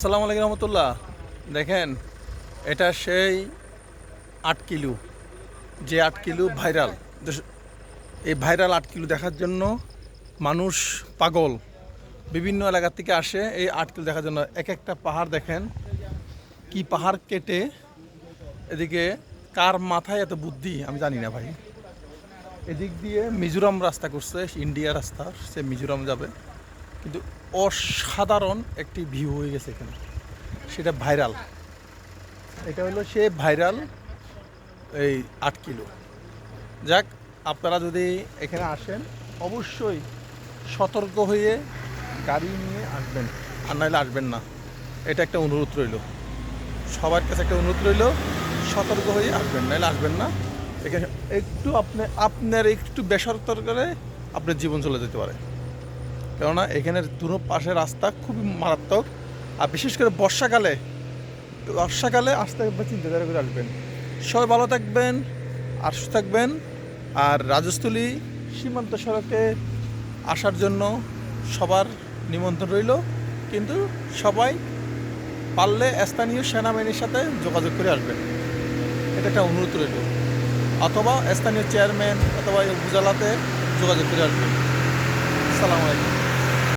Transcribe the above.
আসসালামু আলাইকুম রহমতুল্লাহ। দেখেন, এটা সেই আট কিলো। যে আট কিলো ভাইরাল। এই ভাইরাল আট কিলো দেখার জন্য মানুষ পাগল। বিভিন্ন এলাকা থেকে আসে এই আট কিলো দেখার জন্য। এক একটা পাহাড় দেখেন, কি পাহাড় কেটে এদিকে কার মাথায় এত বুদ্ধি, আমি জানি না ভাই। এদিক দিয়ে মিজোরাম রাস্তা করছে, ইন্ডিয়া রাস্তা সে মিজোরাম যাবে। কিন্তু অসাধারণ একটি ভিউ হয়ে গেছে এখানে। সেটা ভাইরাল এটা হলো সে ভাইরাল এই আট কিলো। যাক, আপনারা যদি এখানে আসেন, অবশ্যই সতর্ক হয়ে গাড়ি নিয়ে আসবেন। আর নাহলে আসবেন না। এটা একটা অনুরোধ রইল। সবার কাছে একটা অনুরোধ রইল, সতর্ক হয়ে আসবেন, নাহলে আসবেন না। এখানে একটু আপনি আপনার একটু বেসরকারে আপনার জীবন চলে যেতে পারে। কেননা এখানের দুনো পাশে রাস্তা খুবই মারাত্মক। আর বিশেষ করে বর্ষাকালে বর্ষাকালে আসতে একবার চিন্তাধারা করে আসবেন। সবাই ভালো থাকবেন, আর সুস্থ থাকবেন। আর রাজস্থলী সীমান্ত সড়কে আসার জন্য সবার নিমন্ত্রণ রইল। কিন্তু সবাই পারলে স্থানীয় সেনাবাহিনীর সাথে যোগাযোগ করে আসবেন। এটা একটা অনুরোধ রইল। অথবা স্থানীয় চেয়ারম্যান অথবা উপজেলাতে যোগাযোগ করে আসবেন। আসসালামু আলাইকুম।